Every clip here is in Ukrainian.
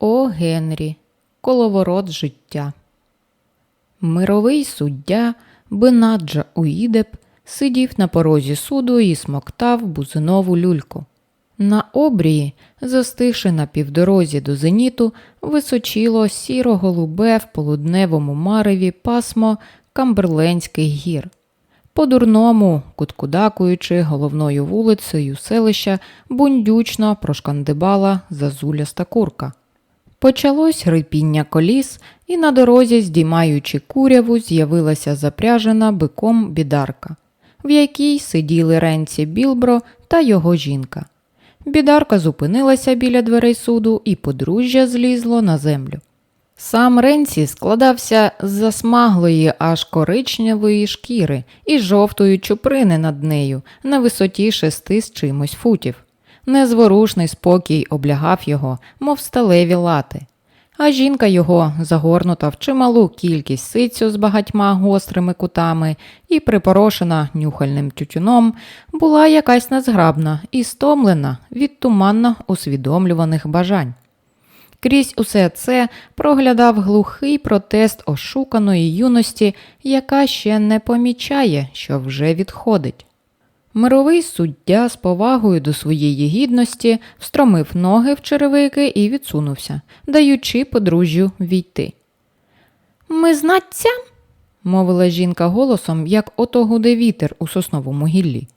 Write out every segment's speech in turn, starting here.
О Генрі, коловорот життя. Мировий суддя Бенаджа Уїдеп сидів на порозі суду і смоктав бузинову люльку. На обрії, застигши на півдорозі до зеніту, височило сіро-голубе в полудневому мареві пасмо Камберленських гір. По-дурному, куткудакуючи головною вулицею селища, бундючно прошкандибала зазуляста курка. Почалось рипіння коліс, і на дорозі, здіймаючи куряву, з'явилася запряжена биком бідарка, в якій сиділи ренці Білбро та його жінка. Бідарка зупинилася біля дверей суду, і подружжя злізло на землю. Сам Ренці складався з засмаглої аж коричневої шкіри і жовтої чуприни над нею на висоті шести з чимось футів. Незворушний спокій облягав його, мов сталеві лати. А жінка його, загорнута в чималу кількість сицю з багатьма гострими кутами і припорошена нюхальним тютюном, була якась незграбна і стомлена від туманно усвідомлюваних бажань. Крізь усе це проглядав глухий протест ошуканої юності, яка ще не помічає, що вже відходить. Мировий суддя з повагою до своєї гідності встромив ноги в черевики і відсунувся, даючи подружжю війти. Ми знаться, мовила жінка голосом, як ото гуде вітер у сосновому гіллі.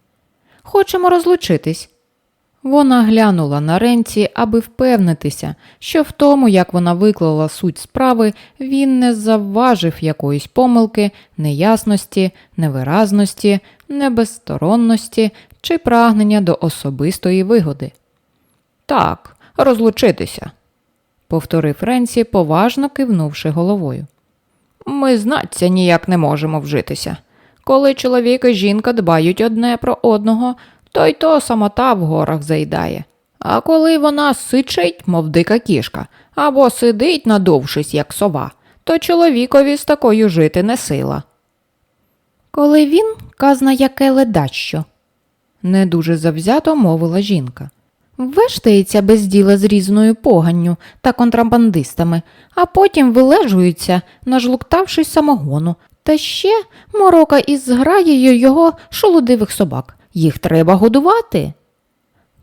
Хочемо розлучитись. Вона глянула на ренці, аби впевнитися, що в тому, як вона виклала суть справи, він не завважив якоїсь помилки, неясності, невиразності, небезсторонності чи прагнення до особистої вигоди. Так, розлучитися, повторив Ренсі, поважно кивнувши головою. Ми знаться ніяк не можемо вжитися. Коли чоловік і жінка дбають одне про одного, то й то самота в горах заїдає. А коли вона сичить, мов дика кішка, або сидить, надовшись, як сова, то чоловікові з такою жити не сила. Коли він казна яке ледащо, не дуже завзято мовила жінка. Вештається без діла з різною поганню та контрабандистами, а потім вилежується, нажлуктавшись самогону, та ще морока із зграєю його шолодивих собак. Їх треба годувати.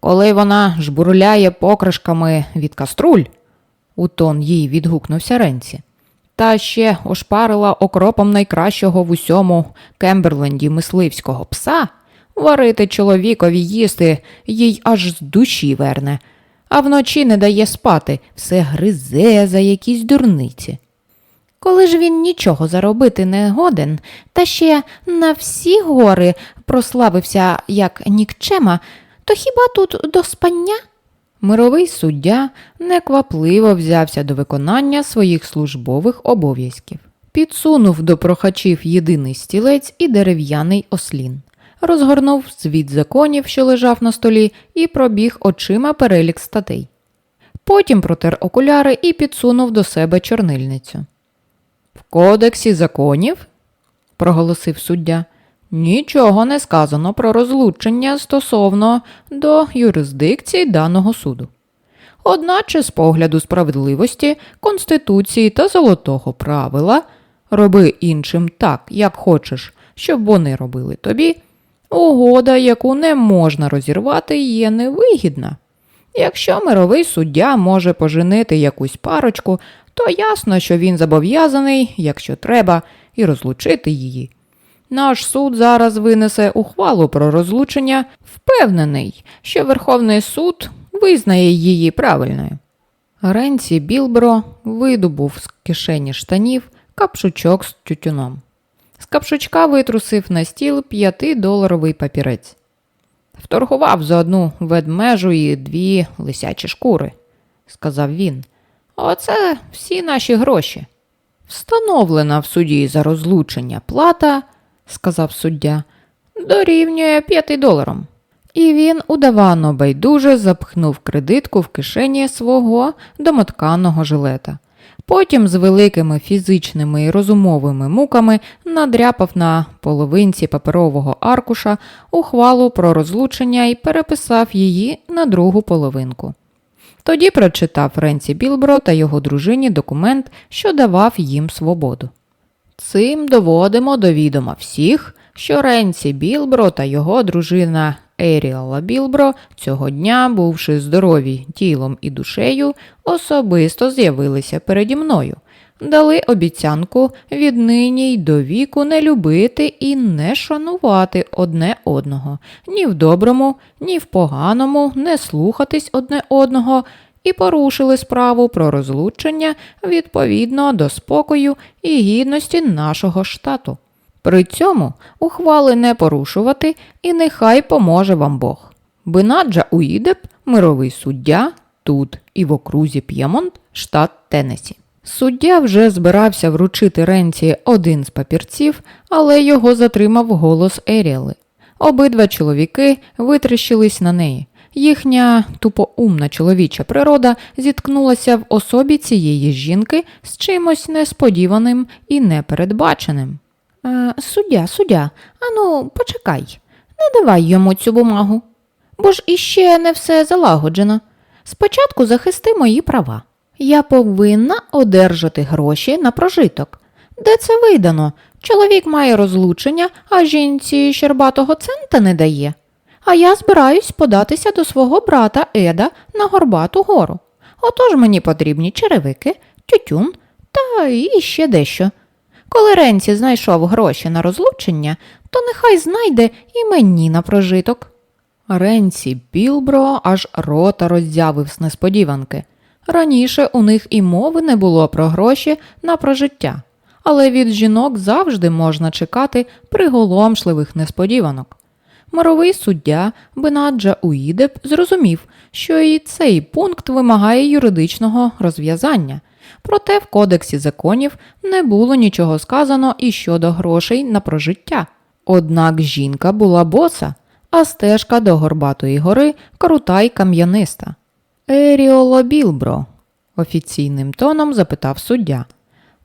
Коли вона жбурляє покришками від каструль, у тон їй відгукнувся Ренці, та ще ошпарила окропом найкращого в усьому Кемберленді мисливського пса, варити чоловікові їсти їй аж з душі верне, а вночі не дає спати, все гризе за якісь дурниці. Коли ж він нічого заробити не годен, та ще на всі гори прославився як нікчема, то хіба тут до спання? Мировий суддя неквапливо взявся до виконання своїх службових обов'язків. Підсунув до прохачів єдиний стілець і дерев'яний ослін. Розгорнув звіт законів, що лежав на столі, і пробіг очима перелік статей. Потім протер окуляри і підсунув до себе чорнильницю. В кодексі законів, проголосив суддя, нічого не сказано про розлучення стосовно до юрисдикції даного суду. Одначе, з погляду справедливості, Конституції та золотого правила роби іншим так, як хочеш, щоб вони робили тобі, угода, яку не можна розірвати, є невигідна. Якщо мировий суддя може поженити якусь парочку, то ясно, що він зобов'язаний, якщо треба, і розлучити її. Наш суд зараз винесе ухвалу про розлучення, впевнений, що Верховний суд визнає її правильною. Ренці Білбро видобув з кишені штанів капшучок з тютюном. З капшучка витрусив на стіл п'ятидоларовий папірець. Вторгував за одну ведмежу і дві лисячі шкури, сказав він. Оце всі наші гроші. Встановлена в суді за розлучення плата, сказав суддя, дорівнює п'яти доларам. І він удавано байдуже запхнув кредитку в кишені свого домотканого жилета. Потім з великими фізичними і розумовими муками надряпав на половинці паперового аркуша ухвалу про розлучення і переписав її на другу половинку. Тоді прочитав Ренці Білбро та його дружині документ, що давав їм свободу. Цим доводимо до відома всіх, що Ренці Білбро та його дружина Еріала Білбро цього дня, бувши здорові тілом і душею, особисто з'явилися переді мною, дали обіцянку віднині й до віку не любити і не шанувати одне одного, ні в доброму, ні в поганому, не слухатись одне одного. І порушили справу про розлучення відповідно до спокою і гідності нашого штату. При цьому ухвали не порушувати і нехай поможе вам Бог. Бинаджа Уїдеп, мировий суддя, тут і в окрузі П'ємонт, штат Теннессі. Суддя вже збирався вручити Ренці один з папірців, але його затримав голос Еріали. Обидва чоловіки витріщились на неї. Їхня тупоумна чоловіча природа зіткнулася в особі цієї жінки з чимось несподіваним і непередбаченим. Е, суддя, суддя, ану, почекай, не давай йому цю бумагу, бо ж іще не все залагоджено. Спочатку захисти мої права. Я повинна одержати гроші на прожиток. Де це видано? Чоловік має розлучення, а жінці щербатого цента не дає. А я збираюсь податися до свого брата Еда на горбату гору. Отож мені потрібні черевики, тютюн та і ще дещо. Коли Ренці знайшов гроші на розлучення, то нехай знайде і мені на прожиток. Ренці Білбро аж рота роззявив з несподіванки. Раніше у них і мови не було про гроші на прожиття, але від жінок завжди можна чекати приголомшливих несподіванок. Мировий суддя Бенаджа Уїдеп зрозумів, що і цей пункт вимагає юридичного розв'язання. Проте в кодексі законів не було нічого сказано і щодо грошей на прожиття. Однак жінка була боса, а стежка до Горбатої гори крута й кам'яниста. Еріоло Білбро, офіційним тоном запитав суддя.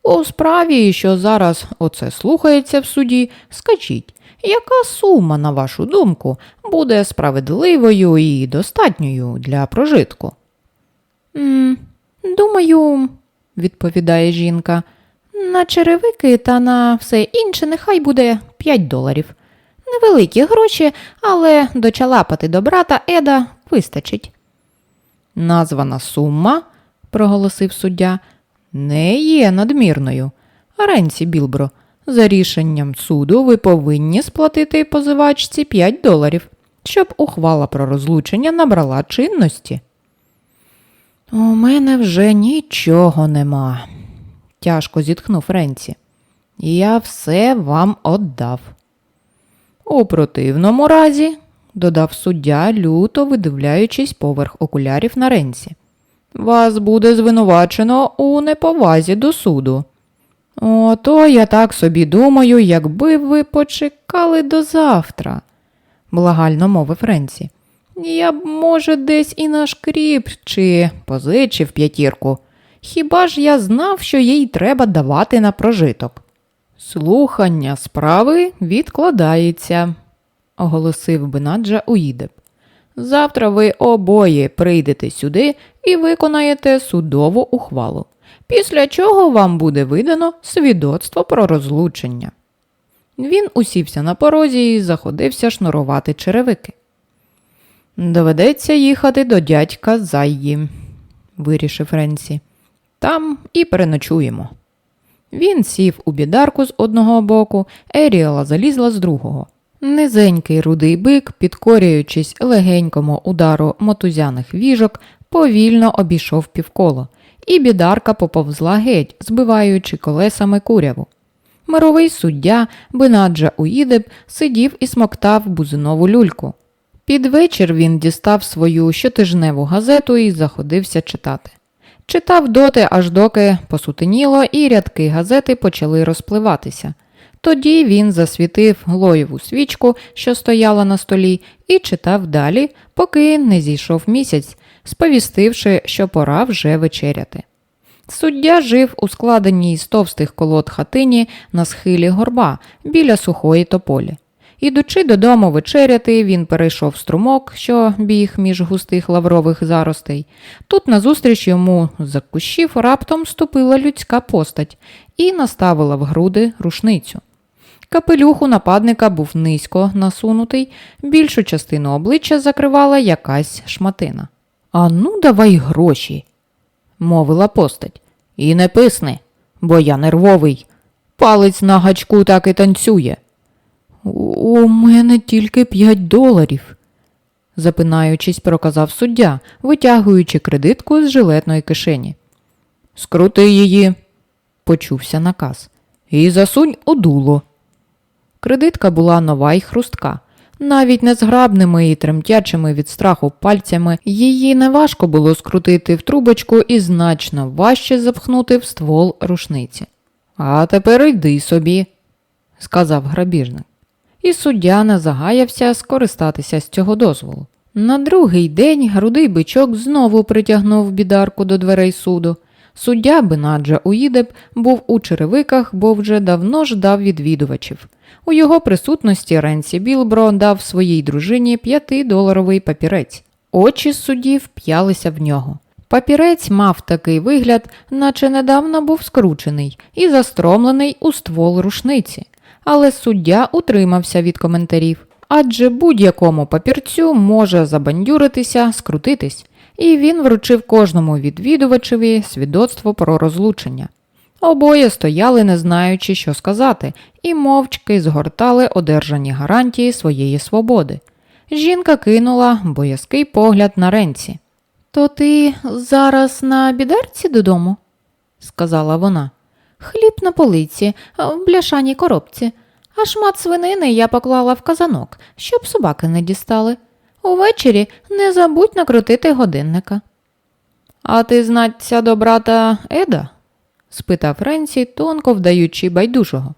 У справі, що зараз оце слухається в суді, скажіть, яка сума, на вашу думку, буде справедливою і достатньою для прожитку? «М, думаю, відповідає жінка, на черевики та на все інше нехай буде 5 доларів. Невеликі гроші, але дочалапати до брата Еда вистачить. Названа сума, проголосив суддя, не є надмірною. Ренсі Білбро, за рішенням суду ви повинні сплатити позивачці 5 доларів, щоб ухвала про розлучення набрала чинності. У мене вже нічого нема, тяжко зітхнув Ренці. Я все вам отдав. У противному разі, додав суддя, люто видивляючись поверх окулярів на Ренці. Вас буде звинувачено у неповазі до суду. Ото я так собі думаю, якби ви почекали до завтра, благально мовив Ренці. Я б, може, десь і нашкріп чи позичив п'ятірку. Хіба ж я знав, що їй треба давати на прожиток? Слухання справи відкладається, оголосив Бенаджа Уїдеп. Завтра ви обоє прийдете сюди і виконаєте судову ухвалу, після чого вам буде видано свідоцтво про розлучення. Він усівся на порозі і заходився шнурувати черевики. Доведеться їхати до дядька Зайї, вирішив Ренсі. Там і переночуємо. Він сів у бідарку з одного боку, Еріала залізла з другого. Низенький рудий бик, підкорюючись легенькому удару мотузяних віжок, повільно обійшов півколо, і бідарка поповзла геть, збиваючи колесами куряву. Мировий суддя Бенаджа Уїдеб сидів і смоктав бузинову люльку. Під вечір він дістав свою щотижневу газету і заходився читати. Читав доти, аж доки посутеніло, і рядки газети почали розпливатися. Тоді він засвітив глоєву свічку, що стояла на столі, і читав далі, поки не зійшов місяць, сповістивши, що пора вже вечеряти. Суддя жив у складеній з товстих колод хатині на схилі горба біля сухої тополі. Ідучи додому вечеряти, він перейшов струмок, що біг між густих лаврових заростей. Тут назустріч йому за кущів раптом ступила людська постать і наставила в груди рушницю. Капелюх у нападника був низько насунутий, більшу частину обличчя закривала якась шматина. Ану, давай гроші, мовила постать. І не писни, бо я нервовий. Палець на гачку так і танцює. У мене тільки п'ять доларів, запинаючись, проказав суддя, витягуючи кредитку з жилетної кишені. Скрути її, почувся наказ, і засунь у дуло. Кредитка була нова й хрустка. Навіть незграбними і тремтячими від страху пальцями її неважко було скрутити в трубочку і значно важче запхнути в ствол рушниці. А тепер йди собі, сказав грабіжник. І суддя не загаявся скористатися з цього дозволу. На другий день грудий бичок знову притягнув бідарку до дверей суду. Суддя Бенаджа Уїдеб був у черевиках, бо вже давно ждав відвідувачів. У його присутності Ренсі Білбро дав своїй дружині п'ятидоларовий папірець. Очі суддів п'ялися в нього. Папірець мав такий вигляд, наче недавно був скручений і застромлений у ствол рушниці. Але суддя утримався від коментарів, адже будь-якому папірцю може забандюритися, скрутитись, і він вручив кожному відвідувачеві свідоцтво про розлучення. Обоє стояли, не знаючи, що сказати, і мовчки згортали одержані гарантії своєї свободи. Жінка кинула боязкий погляд на ренці. То ти зараз на бідарці додому? сказала вона. Хліб на полиці, в бляшаній коробці, а шмат свинини я поклала в казанок, щоб собаки не дістали. Увечері не забудь накрутити годинника. А ти знаться до брата Еда? спитав Ренсі, тонко вдаючи байдужого.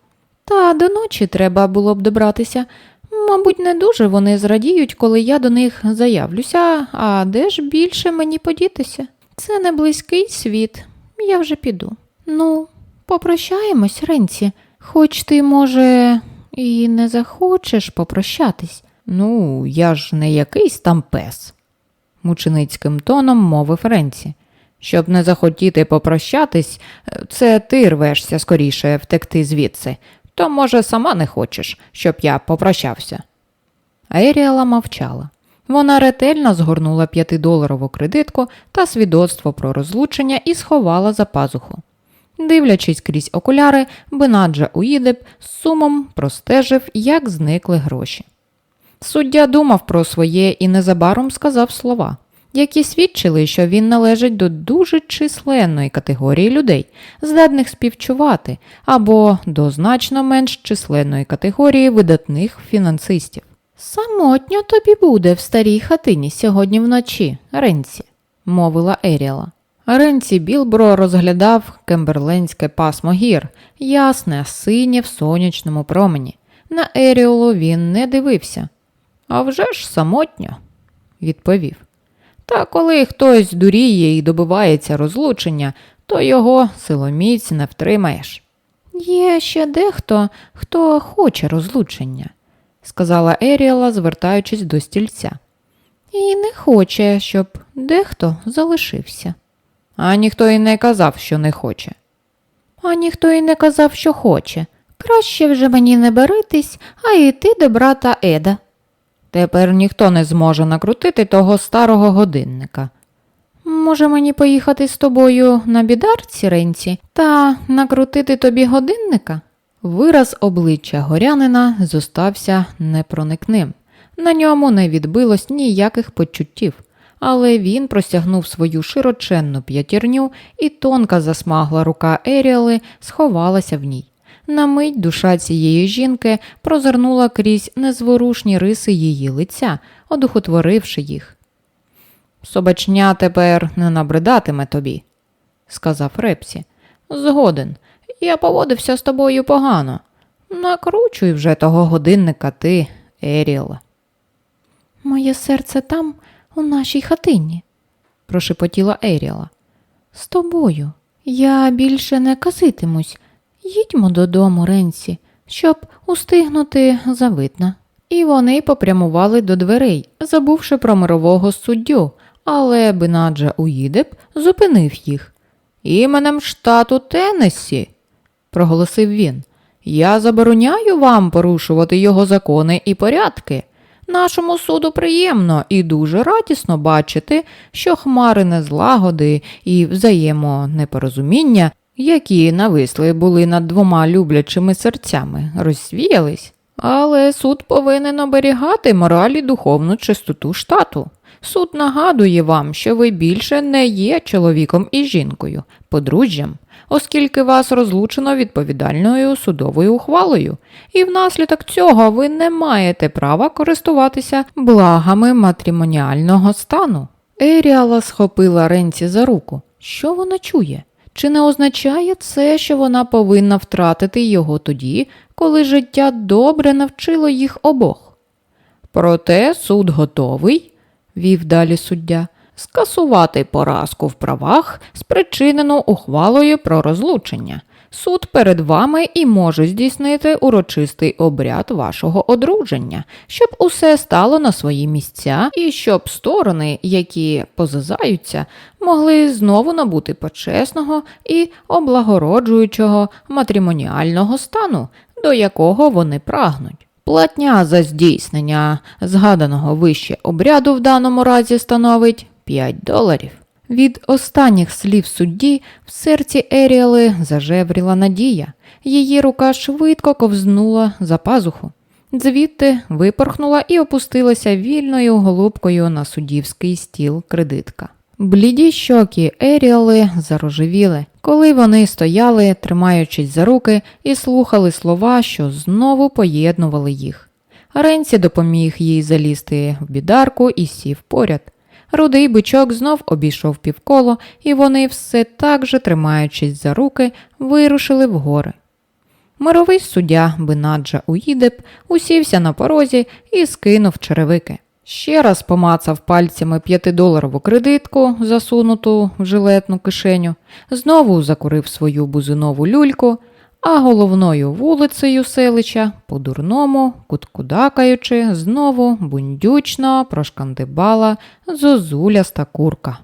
Та до ночі треба було б добратися. Мабуть, не дуже вони зрадіють, коли я до них заявлюся, а де ж більше мені подітися? Це не близький світ, я вже піду. Ну, попрощаємось, Ренці, хоч ти, може, і не захочеш попрощатись. Ну, я ж не якийсь там пес, мученицьким тоном мовив Ренці. Щоб не захотіти попрощатись, це ти рвешся скоріше втекти звідси, то, може, сама не хочеш, щоб я попрощався. Еріала мовчала. Вона ретельно згорнула п'ятидоларову кредитку та свідоцтво про розлучення і сховала за пазуху. Дивлячись крізь окуляри, Бенаджа Уїдеб з сумом простежив, як зникли гроші. Суддя думав про своє і незабаром сказав слова, які свідчили, що він належить до дуже численної категорії людей, здатних співчувати, або до значно менш численної категорії видатних фінансистів. Самотньо тобі буде в старій хатині сьогодні вночі, Ренці, мовила Еріала. Ренці Білбро розглядав кемберленське пасмо гір, ясне, синє в сонячному промені. На Еріолу він не дивився. «А вже ж самотньо, відповів. Та коли хтось дуріє і добивається розлучення, то його силоміць не втримаєш. Є ще дехто, хто хоче розлучення, сказала Еріала, звертаючись до стільця. І не хоче, щоб дехто залишився. А ніхто і не казав, що не хоче. А ніхто і не казав, що хоче. Краще вже мені не беритись, а йти до брата Еда. Тепер ніхто не зможе накрутити того старого годинника. Може, мені поїхати з тобою на бідарці, Ренці, та накрутити тобі годинника? Вираз обличчя горянина зостався непроникним. На ньому не відбилось ніяких почуттів, але він простягнув свою широченну п'ятірню, і тонка засмагла рука Еріали сховалася в ній. На мить душа цієї жінки прозирнула крізь незворушні риси її лиця, одухотворивши їх. Собачня тепер не набридатиме тобі, сказав Репсі. Згоден, я поводився з тобою погано. Накручуй вже того годинника ти, Еріла. Моє серце там, у нашій хатині, прошепотіла Еріла. З тобою. Я більше не казитимусь. Їдьмо додому, Ренсі, щоб устигнути завидна. І вони попрямували до дверей, забувши про мирового суддю, але Бенаджа Уїдеп зупинив їх. Іменем штату Теннессі, проголосив він. Я забороняю вам порушувати його закони і порядки. Нашому суду приємно і дуже радісно бачити, що хмари незлагоди і взаємонепорозуміння, які нависли були над двома люблячими серцями, розсвіялись. Але суд повинен оберігати мораль і духовну чистоту штату. Суд нагадує вам, що ви більше не є чоловіком і жінкою, подружжям, оскільки вас розлучено відповідальною судовою ухвалою, і внаслідок цього ви не маєте права користуватися благами матрімоніального стану. Еріала схопила Ренці за руку. Що вона чує? Чи не означає це, що вона повинна втратити його тоді, коли життя добре навчило їх обох? Проте суд готовий, вів далі суддя, скасувати поразку в правах, спричинену ухвалою про розлучення. Суд перед вами і може здійснити урочистий обряд вашого одруження, щоб усе стало на свої місця, і щоб сторони, які позазаються, могли знову набути почесного і облагороджуючого матрімоніального стану, до якого вони прагнуть. Платня за здійснення згаданого вище обряду в даному разі становить 5 доларів. Від останніх слів судді в серці Еріали зажевріла надія. Її рука швидко ковзнула за пазуху. Звідти випорхнула і опустилася вільною голубкою на суддівський стіл кредитка. Бліді щоки Еріали зарожевіли, коли вони стояли, тримаючись за руки, і слухали слова, що знову поєднували їх. Ренці допоміг їй залізти в бідарку і сів поряд. Рудий бичок знов обійшов півколо, і вони, все так же тримаючись за руки, вирушили вгори. Мировий суддя Бенаджа Уїдеп усівся на порозі і скинув черевики. Ще раз помацав пальцями п'ятидоларову кредитку, засунуту в жилетну кишеню, знову закурив свою бузинову люльку, а головною вулицею селища, по-дурному, куткудакаючи, знову бундючно прошкандибала зозуляста курка.